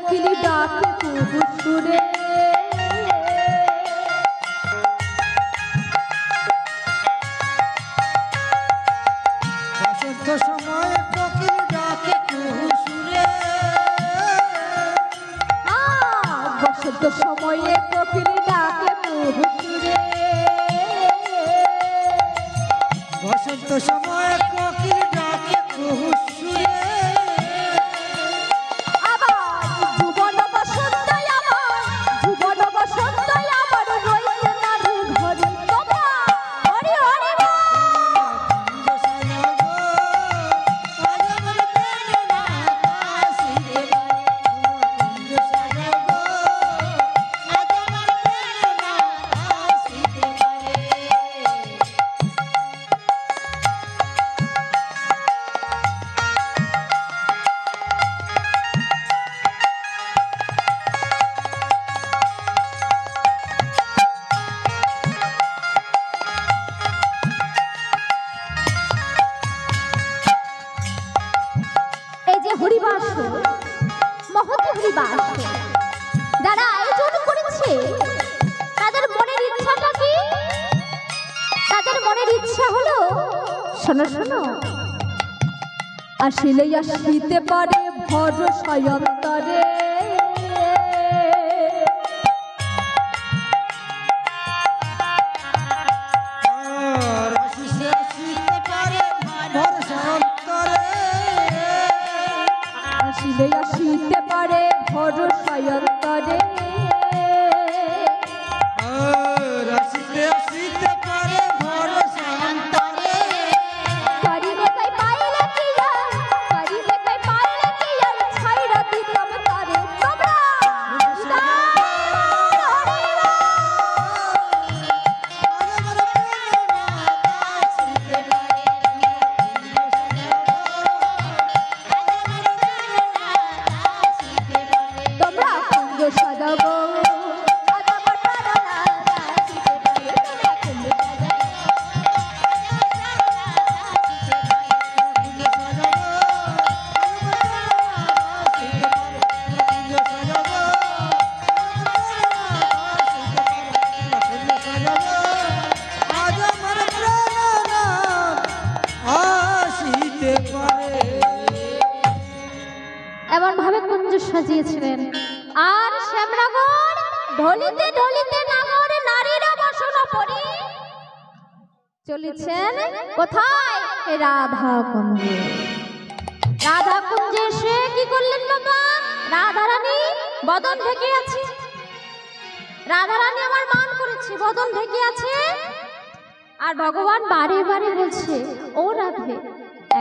কোকিলি ডাকে কুহু সুরে শোনো শোনো। আসলে আসিতে পারে ভরসায় সাজাবো বারে বারে বলছে, ও রাধে,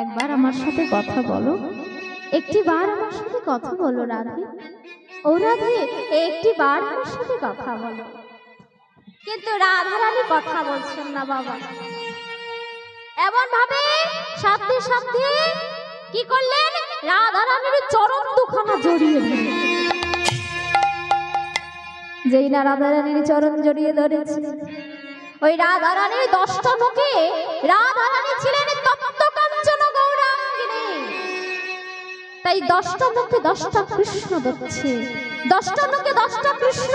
একবার আমার সাথে কথা বলো। একটি বার আমার সাথে কথা বলো রাধে। ও রাধে, একটি বার আমার সাথে কথা বলো। কিন্তু রাধা রানী কথা বলছেন না বাবা। এমন ভাবে সাথে সাথে কি করলেন? রাধা রানীর চরম দুখানা জড়িয়ে ধরলেন। যেই না রাধা রানীর চরণ জড়িয়ে ধরেছে ওই রাধা রানীর দশটা মুখে রাধা রানী ছিলেন তপ্ত কাঞ্চন গৌরাঙ্গিনী। তাই দশটা মুখে দশটা কৃষ্ণ দেখছে। দশটা মুখে দশটা কৃষ্ণ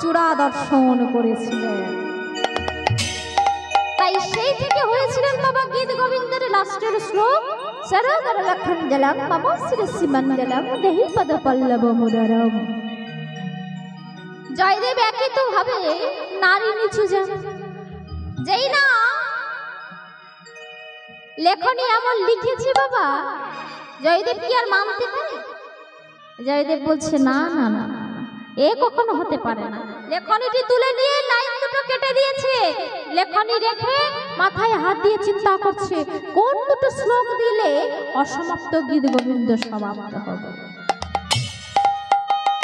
চূড়া দর্শন করেছিলেন। তাই সেই থেকে হয়েছিলেন বাবা গীত গোবিন্দের লাস্টের শ্লোক সরদর লক্ষণ জলম মম শিরসি মণ্ডলম দেহি পদ পল্লব মুদরম। জয়দেব একই তো ভাবে নারী নিচু যান যেই না। লেখনী এমন লিখেছে বাবা, জয়দেব কি আর মানতে পারে? জয়দেব বলছে, না না না এ কখনো হতে পারে না। লেখনীটি তুলে নিয়ে লাইন দুটো কেটে দিয়েছে। লেখনী রেখে মাথায় হাত দিয়ে চিন্তা করছে, কোন দুটো শ্লোক দিলে অসমাপ্ত গীত গোবিন্দ সমাপ্ত হবে?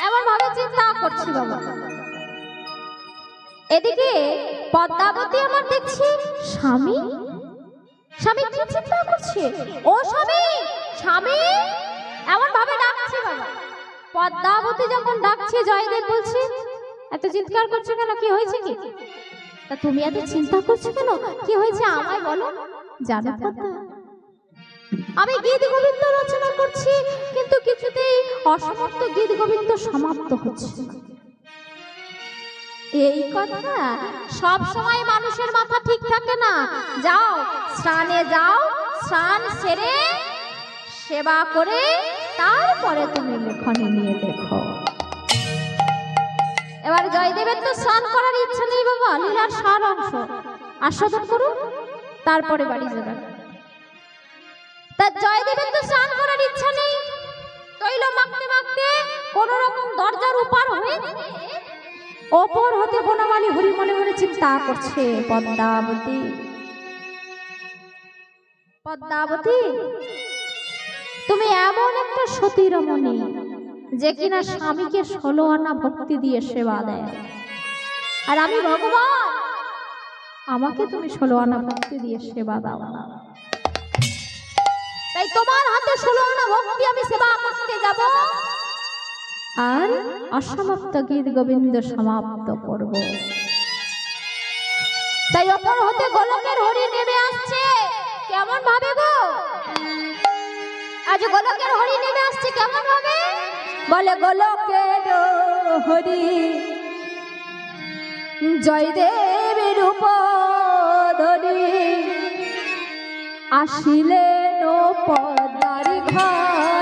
এমন ভাবে চিন্তা করছি বাবা। এদিকে পদ্মাবতী আমার দেখছি স্বামী। স্বামী কি চিন্তা করছে? ও স্বামী স্বামী এমন ভাবে ডাকছে বাবা পদ্মাবতী যখন ডাকছে, জয়দেব বলছে, এত চিৎকার করছ কেন? কি হয়েছে কি? তা তুমি এত চিন্তা করছ কেন? কি হয়েছে আমায় বলো? জানো পদ্মা, আমি গীত গোবিন্দ রচনা করছি, কিন্তু কিছুতেই অসমাপ্ত গীত গোবিন্দ সমাপ্ত হচ্ছে। এই কথা? সব সময় মানুষের মাথা ঠিক থাকে না। যাও, স্নানে যাও, স্নান সেরে সেবা করে তারপরে তুমি লেখনে নিয়ে দেখো। এবার জয়দেবের তো স্নান করার ইচ্ছা নেই বাবা, লীলার সার অংশ। আস্বাদন করুন, তারপরে বাড়ি যাবেন। তা জয়দেবের তো স্নান করার ইচ্ছা নেই। তৈল মাখতে মাখতে কোন রকম দরজার উপার হয়ে ওপর হতে বনমালী হরি মনে মনে চিন্তা করছে, পদ্মাবতী। পদ্মাবতী, তুমি এমন একটা সতী রমণী যে কিনা স্বামীকে ষোলো আনা ভক্তি দিয়ে সেবা দেয়। আর আমি ভগবান, আমাকে তুমি ষোলো আনা ভক্তি দিয়ে সেবা দাও না। তাই তোমার হাতে ষোলো আনা ভক্তি আমি সেবা করতে যাব। আর অসমাপ্ত গীত গোবিন্দ সমাপ্ত করব। তাই অপর হতে গোলকের হরি নেমে আসছে। কেমন ভাবে গো? আজ গোলকের হরি নেমে আসছে, কেমন ভাবে? বলে, গোলকের হরি জয়দেবের উপরি আসিলেন পদারি ঘরে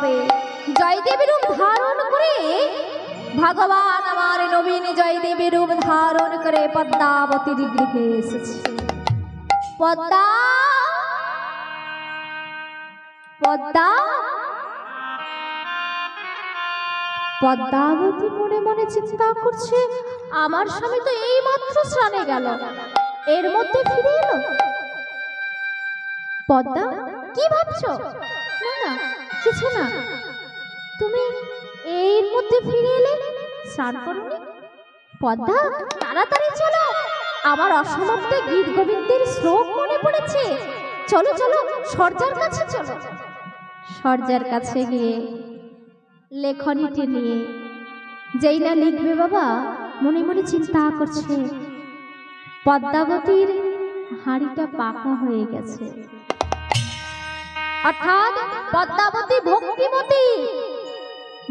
ভাবে জয়দেবের রূপ ধারণ করে ভগবান আমার নবীন জয়দেবের রূপ ধারণ করে পদ্মাবতীর গৃহে এসেছে। পদ্মা পদ্মা, পদ্মাবতী মনে মনে চিন্তা করছে, আমার স্বামী তো এই মাত্র স্নানে গেল, এর মধ্যে ফিরে এলো। পদ্মা, কি ভাবছ? না না কিছু না। তুমি এর মধ্যে ফিরে এলে? স্নান করনি? পদ্মা, তাড়াতাড়ি চলো। আমার অসমাপ্ত গীত গোবিন্দের শ্লোক মনে পড়েছে। চলো চলো, সর্জার কাছে চলো। সর্জার কাছে গিয়ে লেখনীটি নিয়ে, যেই না লিখবে বাবা, মনে মনে চিন্তা করছে। পদ্মাবতীর হাঁড়িটা পাকা হয়ে গেছে। অর্থাৎ পদ্মাবতী ভক্তিমতী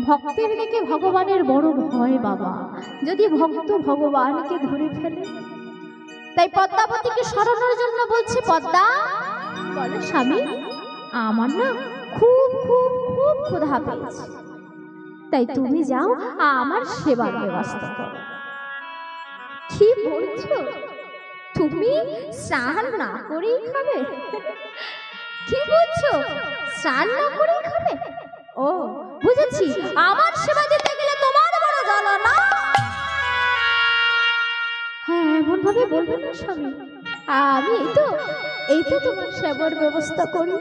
ভক্তের দিকে ভগবানের বড় ভয় বাবা। যদি ভক্ত ভগবানকে ধরে ফেলে, তাই পদ্মাবতীকে সরানোর জন্য বলছে, পদ্মা, বলে স্বামী, আমার না খুব খুব খুব ক্ষুধা পেয়েছে। তাই তুমি যাও, আমার সেবার ব্যবস্থা করো। কি বলছো? তুমি স্নান না করেই খাবে? কি বলছো? স্নান না করেই খাবে ও, বুঝেছি। আমার সেবা দিতে গেলে তোমার বড় জ্বালা না? হ্যাঁ এমন ভাবে বলবে না স্বামী। আমি তো, এই তো তোমার সেবার ব্যবস্থা করি।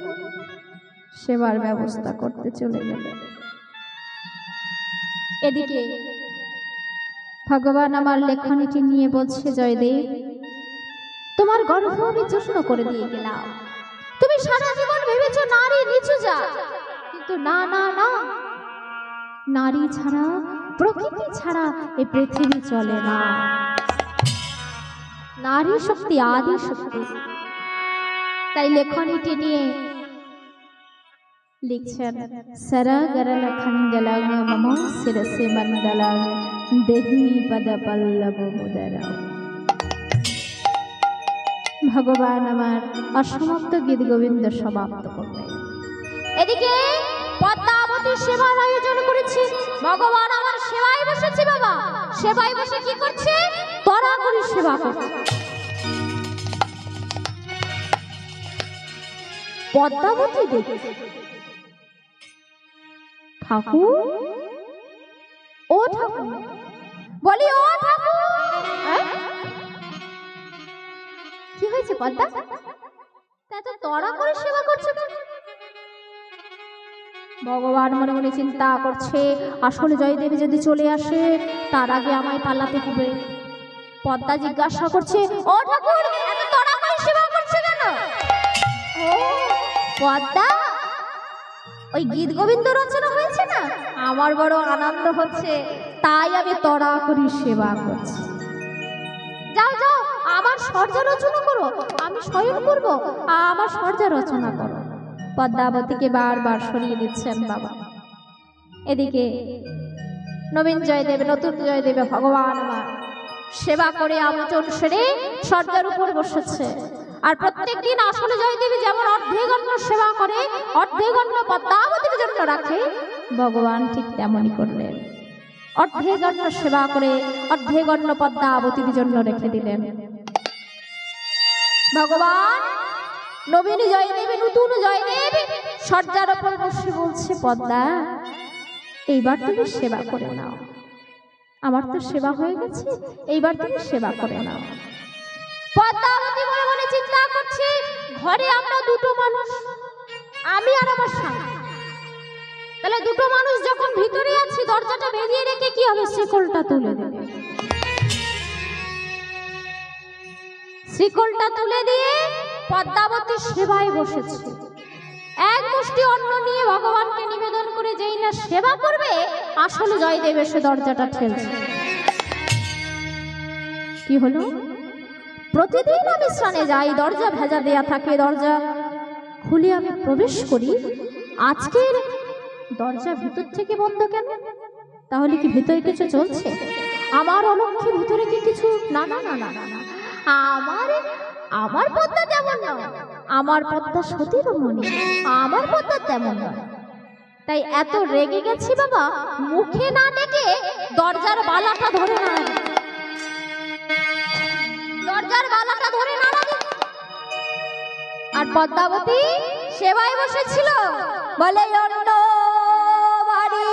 সেবার ব্যবস্থা করতে চলে গেলে। এদিকে, ভগবান আমার লেখনীটি নিয়ে বলছে, জয়দেব, তোমার গর্ভ আমি যত্ন করে দিয়ে গেলাম। সারা জীবন ভেবেছো নারী নিচু যা কিন্তু না না না। নারী ছাড়া, প্রকৃতি ছাড়া এই পৃথিবী চলে না। নারী শক্তি, আদি শক্তি। তাই লেখনীটি নিয়ে লিখছেন, সরা গরল খণ্ডলং মম শিরসে মণ্ডলং দেহি পদ পল্লব মুদরা ভগবান আমার অসমাপ্ত গীত গোবিন্দ সমাপ্ত করবে। এদিকে পদ্মাবতী সেবার আয়োজন করেছি। ভগবান আমার সেবায় বাবা। সেবায় বসে কি করছে? করে সেবা পদ্মাবতী ঠাকুর? ও ঠাকুর। বলি, ও ঠাকুর? হ্যাঁ? হয়েছে, পদ্মা? তা তো তড়া করে সেবা করছে? ভগবান মনে মনে চিন্তা করছে, আসলে জয়দেবী যদি চলে আসে, তার আগে আমায় পালাতে হবে। পদ্মা জিজ্ঞাসা করছে, ও ঠাকুর, এত তড়া করে সেবা করছে কেন? ও, পদ্মা? ওই গীত গোবিন্দ রচনা হয়েছে না? আমার বড় আনন্দ হচ্ছে, তাই আমি তড়া করি সেবা করছি। যাও যাও সর্জা রচনা করো। আমি শয়ন করব আমার সর্জা রচনা করো। পদ্মাবতীকে বারবার সরিয়ে দিচ্ছেন বাবা। এদিকে নবীন জয়দেব, নতুন জয়দেবে, ভগবান আমার, সেবা করে আমোচন সেরে সর্দার উপর বসেছে। আর প্রত্যেক দিন আসলে জয়দেবী যেমন অর্ধেগণ্য সেবা করে অর্ধেগণ্য পদ্মাবতীর জন্য রাখে, ভগবান ঠিক তেমনই করলেন। অর্ধেগণ্য সেবা করে অর্ধেগণ্য পদ্মাবতীর জন্য রেখে দিলেন। ভগবান, নবীন জয়দেবী নতুন জয়দেবী সর্দার ওপর বসে বলছে, পদ্মা, এইবার তুমি সেবা করে নাও। আমার তো সেবা হয়ে গেছে, এইবার তুমি সেবা করে নাও। পদ্মাবতী মনে মনে চিন্তা করছে, ঘরে আমরা দুটো মানুষ, আমি আর আমার স্বামী। তাহলে দুটো মানুষ যখন ভিতরে আছি, দরজাটা বেরিয়ে রেখে কি হবে? শিকলটা তুলে দেবে। শিকলটা তুলে দিয়ে পদ্মাবতী সেবায় বসেছে। এক মুষ্টি অন্ন নিয়ে ভগবানকে নিবেদন করে যেই না সেবা করবে, আসলে জয়দেব এসে দরজাটা ঠেলছে। কি হলো? প্রতিদিন আমি স্নানে যাই, দরজা ভেজা দেয়া থাকে, দরজা খুলে আমি প্রবেশ করি। আজকের দরজা ভিতর থেকে বন্ধ কেন? তাহলে কি ভিতরে কিছু চলছে? আমার অলক্ষ্যে ভিতরে কি কিছু? না না না না না আমার আমার পদ্মা তেমন নয়। আমার পদ্মা সতীর মনে, আমার পদ্মা তেমন নয়। তাই এত রেগে গেছি বাবা, মুখে না ডেকে দরজার বালাটা ধরে না দরজার বালাটা ধরে দিচ্ছে। আর পদ্মাবতী সেবায় বসেছিল। বলে, অন্য বাড়ি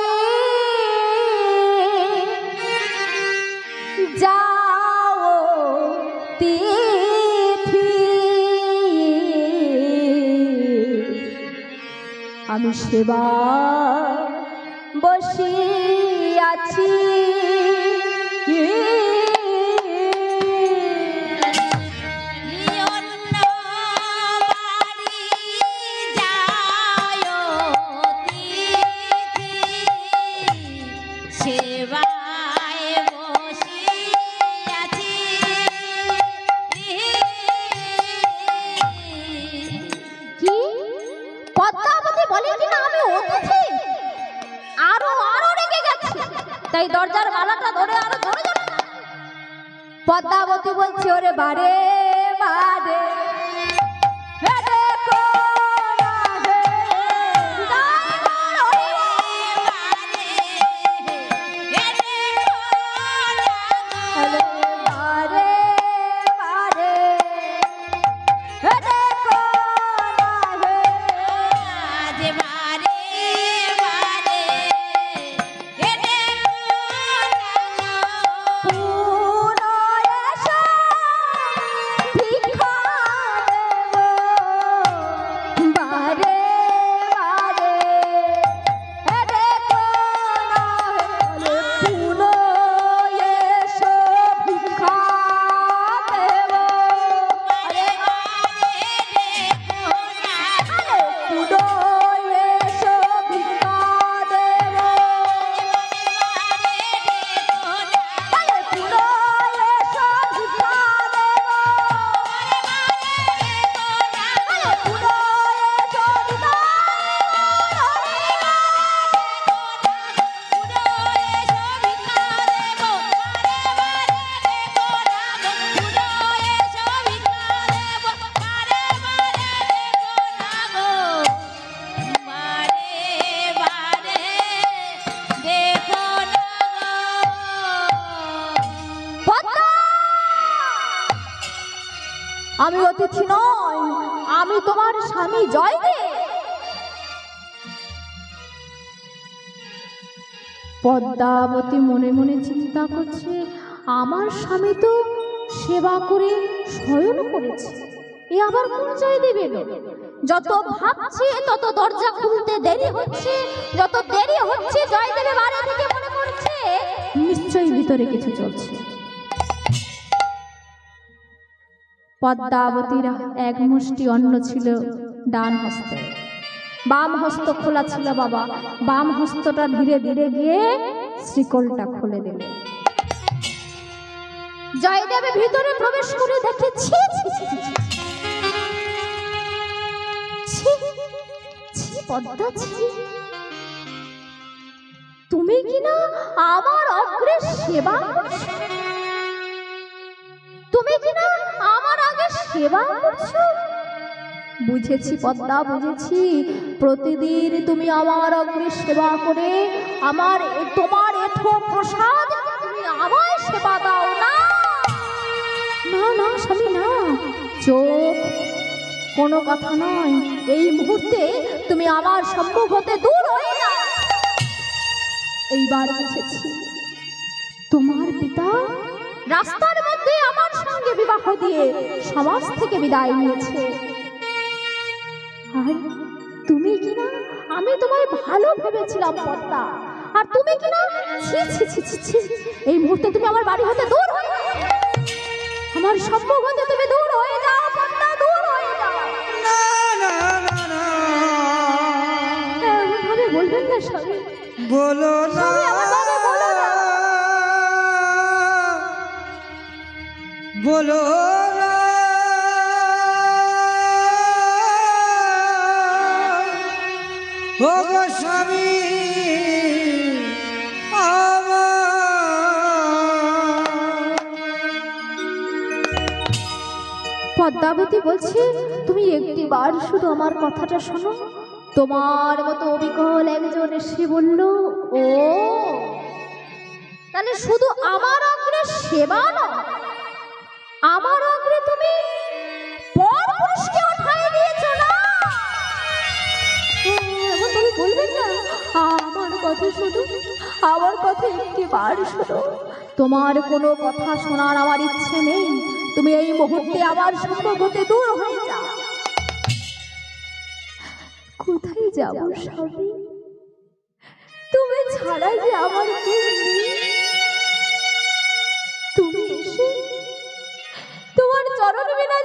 যাও আমি সেবা বসিয়াছি। অন্য দরজার মালাটা ধরে আরও ধরে পদ্মাবতী বলছে ওরে বারে! আমি অতিথি নয় আমি তোমার স্বামী জয়দেব পদ্মাবতী মনে মনে চিন্তা করছে, আমার স্বামী তো সেবা করে শয়ন করেছে, এ আবার কোন জয়দেব এলো? যত ভাবছি, তত দরজা খুলতে দেরি হচ্ছে, যত দেরি হচ্ছে জয়দেবে বাড়ি থেকে মনে করছে নিশ্চয়ই ভিতরে কিছু চলছে। পদ্মাবতীর এক মুষ্টি অন্ন ছিল ডান হস্তে। বাম হস্ত খোলা ছিল বাবা। বাম হস্তটা ধীরে ধীরে গিয়ে শ্রীকলটা খুলে দিল। ভিতরে প্রবেশ করে তুমি কি না আমার অগ্রে সেবা তুমি কি না আমার সেবা করছ? বুঝেছি পদ্মা, বুঝেছি। প্রতিদিন তুমি আমার অগ্রে সেবা করে আমার তোমার এঠো প্রসাদ তুমি আমায় সেবা দাও না। না না, স্বামী, না। চোখ, কোনো কথা নয়। এই মুহূর্তে তুমি আমার সম্মুখ হতে দূর হয়ে না এইবার বুঝেছি। তোমার পিতা রাস্তার সঙ্গে বিবাহ দিয়ে সমাজ থেকে বিদায় নিয়েছে। আর তুমি কি না আমি তোমায় ভালো ভেবেছিলাম পদ্মা। আর তুমি কি না ছি ছি ছি ছি ছি। এই মুহূর্তে তুমি আমার বাড়ি হতে দূর হয়ে। আমার সম্মুখ হতে তুমি দূর হয়ে যাও পদ্মা দূর হয়ে যাও। না না না না এমনভাবে বলবেন না স্বামী। বলো না। বলো ও স্বামী পদ্মাবতী বলছে, তুমি একটি বার শুধু আমার কথাটা শোনো। তোমার মতো অবিকল একজন এসে বলল, ও, তাহলে শুধু আমার অগ্রে সেবা নয় আমার অগ্রে তুমি পর পুরুষকে উঠাই দিয়েছ না? এমন তুমি বলবেন না? আমার কথা শুধু আমার কথা একটি বার শুধু তোমার কোনো কথা শোনার আমার ইচ্ছে নেই। তুমি এই মুহূর্তে আমার সম্মুখ হতে দূর হয়ে যাও। কোথায় যাব স্বামী তুমি ছাড়া যে আমার কেউ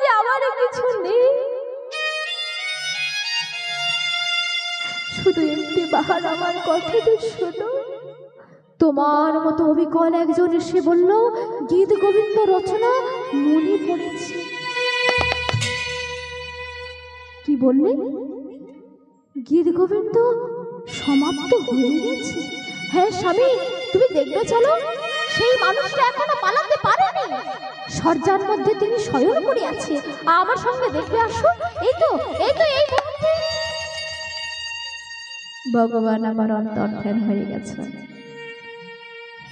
যে আমার কিছু নেই? শুধু একটি বাহার আমার কথাটা শোনো। তোমার মতো অবিকল একজন এসে বলল, গীত গোবিন্দ রচনা মনে পড়েছে। কি বললে? গীত গোবিন্দ সমাপ্ত হয়ে গেছে। হ্যাঁ স্বামী, তুমি দেখবে, চলো। সেই মানুষটা এখনও পালাতে পারেনি। সর্জার মধ্যে তিনি শয়ন করে আছে আমার সঙ্গে দেখবে আসো এই তো এই তো এই ভগবান আমার অন্তর্ধান হয়ে গেছে।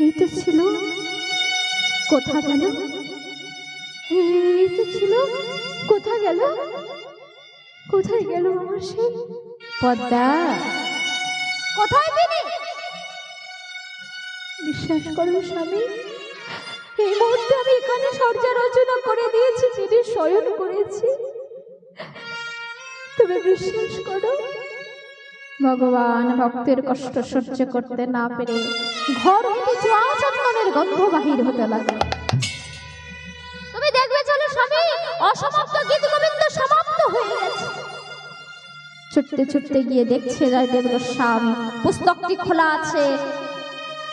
এই তো ছিল। কোথা গেল? এই তো ছিল। কোথা গেল? কোথায় গেল আমার সে পদ্মা। কোথায় তিনি? বিশ্বাস করো স্বামী। এই মুহূর্তে আমি এখানে সর্যা রচনা করে দিয়েছি তিনি শয়ন করেছি। তুমি বিশ্বাস করো? ভগবান ভক্তের কষ্ট সহ্য করতে না পেরে ঘর হতে চন্দনের গন্ধ বাহির হতে লাগল। তুমি দেখবে চলো স্বামী অসমাপ্ত গীত গোবিন্দ সমাপ্ত হয়ে গেছে। ছুটতে ছুটতে গিয়ে দেখছে জয়দেব গোস্বামী। পুস্তকটি খোলা আছে।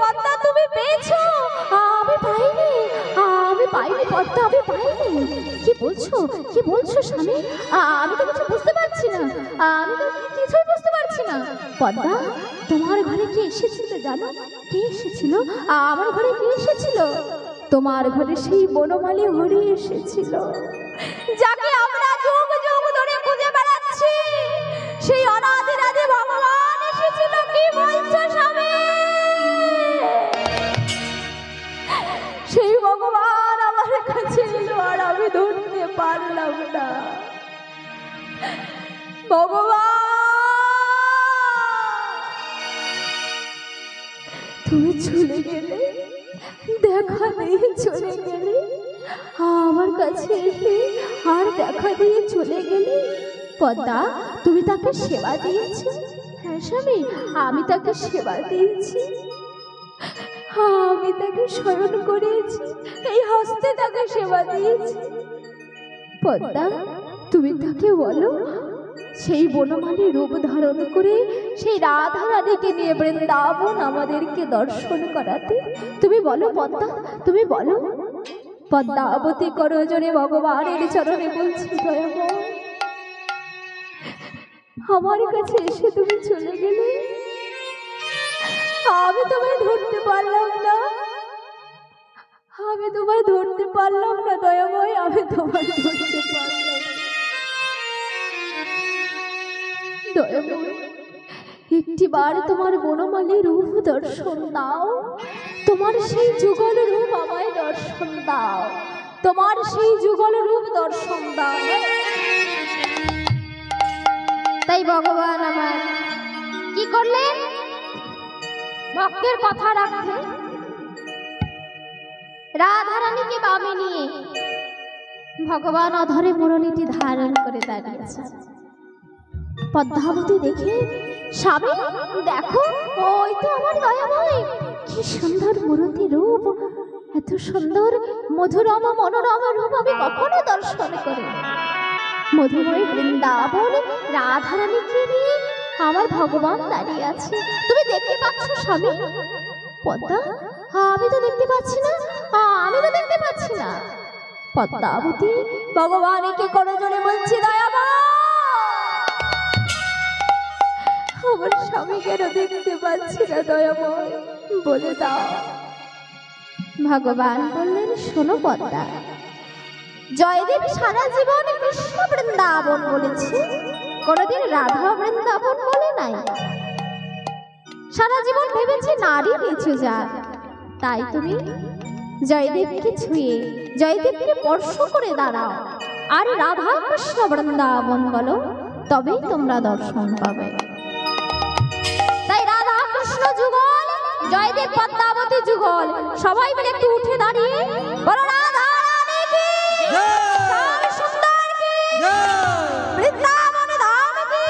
পদ্মা তুমি পেয়েছ? আমি পাইনি। আমি পাইনি পদ্মা, আমি পাইনি। কি বলছো? কি বলছো স্বামী? আমি তো কিছু বুঝতে পারছি না। আমি তো কিছুই বুঝতে পারছি না। পদ্মা, তোমার ঘরে কে এসেছিল জানো? কে এসেছিল? আমার ঘরে কে এসেছিল? তোমার ঘরে সেই বনমালী হরি এসেছিল। যাকে আমরা যুগ যুগ ধরে খুঁজে বেড়াচ্ছি, সেই অনাদি রাধে ভগবান এসেছিল। কি বলছো স্বামী? না। তুমি চলে গেলে, দেখা দিয়ে চলে গেলে, আমার কাছে এসে আর দেখা দিয়ে চলে গেলে, পদ্মা, তুমি তাকে সেবা দিয়েছ? হ্যাঁ স্বামী, আমি তাকে সেবা দিয়েছি। আমি তাকে স্মরণ করেছি, এই হস্তে তাকে সেবা দিয়েছি। পদ্মা, তুমি তাকে বলো, সেই বনমালী রূপ ধারণ করে সেই রাধা রানীকে নিয়ে বৃন্দাবন আমাদেরকে দর্শন করাতে। তুমি বলো পদ্মা, তুমি বলো। পদ্মাবতী করজনে ভগবানের চরণে বলছি আমার কাছে এসে তুমি চলে গেলে। আমি তোমায় ধরতে পারলাম না। আমি তোমায় ধরতে পারলাম না, দয়াময়, আমি তোমায় ধরতে পারলাম একটি বার তোমার বনমালী রূপ দর্শন দাও। তোমার সেই যুগল রূপ আমায় দর্শন দাও। তোমার সেই যুগল রূপ দর্শন দাও। তাই ভগবান আমার, কি করলেন? ভক্তের কথা রাখতে রাধারানীকে বামে নিয়ে ভগবান অধরে মুরলীটি ধারণ করে দাঁড়িয়েছে। পদ্মাবতী দেখে, স্বামী, দেখো, ওই তো আমার দয়াময়। কি সুন্দর মূরতি রূপ, এত সুন্দর মধুরম মনোরম রূপ আমি কখনো দর্শন করি মধুময় বৃন্দাবন রাধারানীকে নিয়ে আমার ভগবান দাঁড়িয়ে আছে। তুমি দেখতে পাচ্ছ, স্বামী? পদ্মা, আমি তো দেখতে পাচ্ছি না। আমি তো দেখতে পাচ্ছি না। পদ্মাবতী ভগবানকে করে জোরে বলছি দয়াবা আমার স্বামী কেন দেখতে পাচ্ছি না দয়াময় বলে দাও। ভগবান বললেন, শোনো পদ্মা, জয়দেব সারা জীবন কৃষ্ণ বৃন্দাবন বলেছে। কোনোদিন রাধা বৃন্দাবন বলে নাই। সারা জীবন ভেবেছে নারী নিচু যার তাই তুমি জয়দেবকে ছুঁয়ে জয়দেবকে স্পর্শ করে দাঁড়াও। আর রাধা কৃষ্ণ বৃন্দাবন বলো তবেই তোমরা দর্শন পাবে। তাই রাধা কৃষ্ণ যুগল জয়দেব পদ্মাবতী যুগল সবাই মিলে একটু উঠে দাঁড়িয়ে বলো রাধা রানী কি? সুন্দর কি? বৃন্দাবন ধাম কি?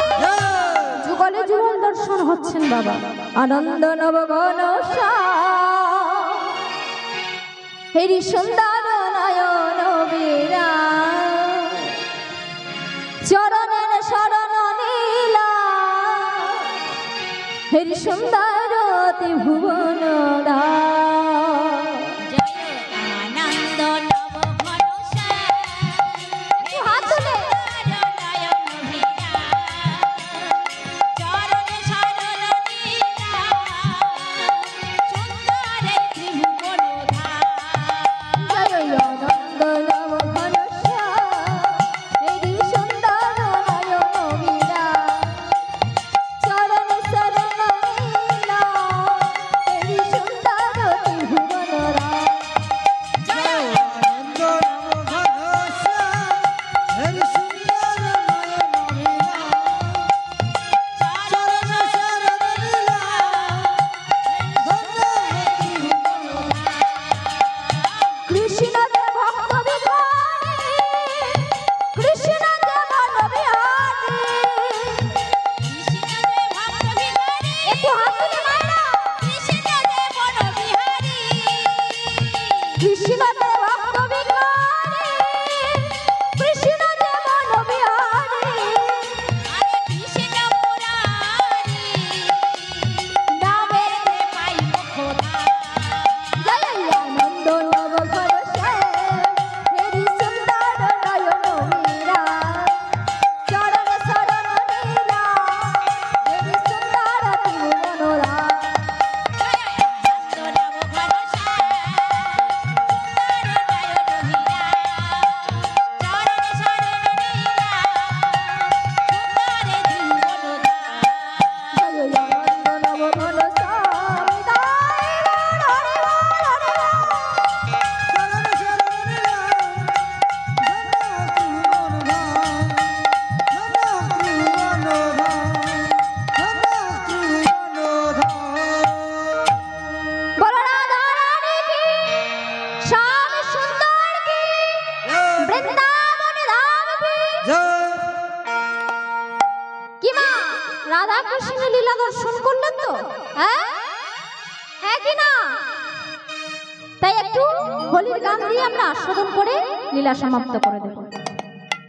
যুগলে যুগল দর্শন হচ্ছেন বাবা। আনন্দ নবগণ হেরি সুন্দর নয়ন বীরা। চরণের শরণ নীলা। হেরি সুন্দর ভুবন দা